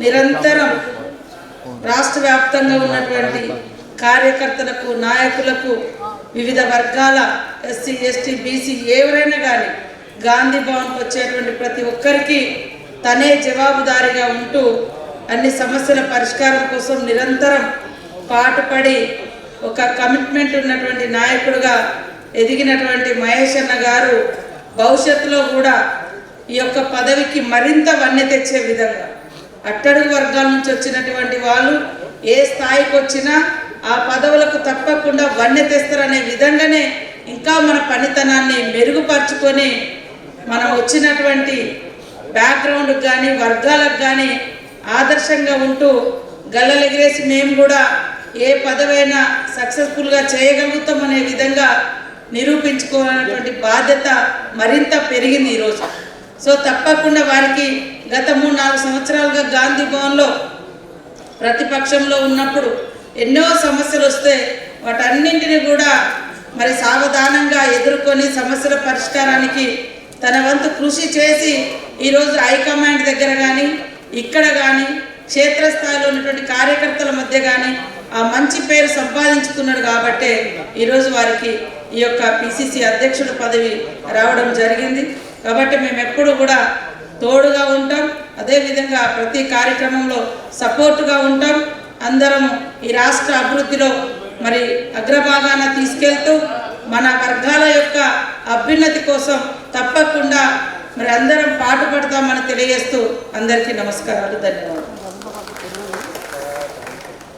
నిరంతరం రాష్ట్ర వ్యాప్తంగా ఉన్నటువంటి కార్యకర్తలకు నాయకులకు వివిధ వర్గాల ఎస్సీ ఎస్టీ బీసీ ఎవరైనా కానీ గాంధీ భవన్కి వచ్చేటువంటి ప్రతి ఒక్కరికి తనే జవాబుదారీగా ఉంటూ అన్ని సమస్యల పరిష్కారం కోసం నిరంతరం పాటుపడి ఒక కమిట్మెంట్ ఉన్నటువంటి నాయకుడుగా ఎదిగినటువంటి మహేష్ అన్న గారు భవిష్యత్తులో కూడా ఈ యొక్క పదవికి మరింత వన్నె తెచ్చే విధంగా అట్టడుగు వర్గాల నుంచి వచ్చినటువంటి వాళ్ళు ఏ స్థాయికి వచ్చినా ఆ పదవులకు తప్పకుండా వన్నె తెస్తారనే విధంగానే ఇంకా మన పనితనాన్ని మెరుగుపరుచుకొని మనం వచ్చినటువంటి బ్యాక్గ్రౌండ్కి కానీ వర్గాలకు కానీ ఆదర్శంగా ఉంటూ గల్లలెగిరేసి మేము కూడా ఏ పదవైనా సక్సెస్ఫుల్గా చేయగలుగుతాం అనే విధంగా నిరూపించుకోవాలన్నటువంటి బాధ్యత మరింత పెరిగింది ఈరోజు. సో తప్పకుండా వారికి గత మూడు నాలుగు సంవత్సరాలుగా గాంధీ భవన్లో ప్రతిపక్షంలో ఉన్నప్పుడు ఎన్నో సమస్యలు వస్తే వాటన్నింటిని కూడా మరి సావధానంగా ఎదుర్కొని సమస్యల పరిష్కారానికి తన వంతు కృషి చేసి ఈరోజు హైకమాండ్ దగ్గర కానీ ఇక్కడ కానీ క్షేత్రస్థాయిలో ఉన్నటువంటి కార్యకర్తల మధ్య కానీ ఆ మంచి పేరు సంపాదించుకున్నాడు కాబట్టే ఈరోజు వారికి ఈ యొక్క పిసిసి అధ్యక్షుడు పదవి రావడం జరిగింది. కాబట్టి మేము ఎప్పుడు కూడా తోడుగా ఉంటాం. అదేవిధంగా ప్రతి కార్యక్రమంలో సపోర్టుగా ఉంటాం. అందరం ఈ రాష్ట్ర అభివృద్ధిలో మరి అగ్రభాగాన తీసుకెళ్తూ మన వర్గాల యొక్క అభ్యున్నతి కోసం తప్పకుండా మరి అందరం పాటుపడతామని తెలియజేస్తూ అందరికీ నమస్కారాలు ధన్యవాదాలు.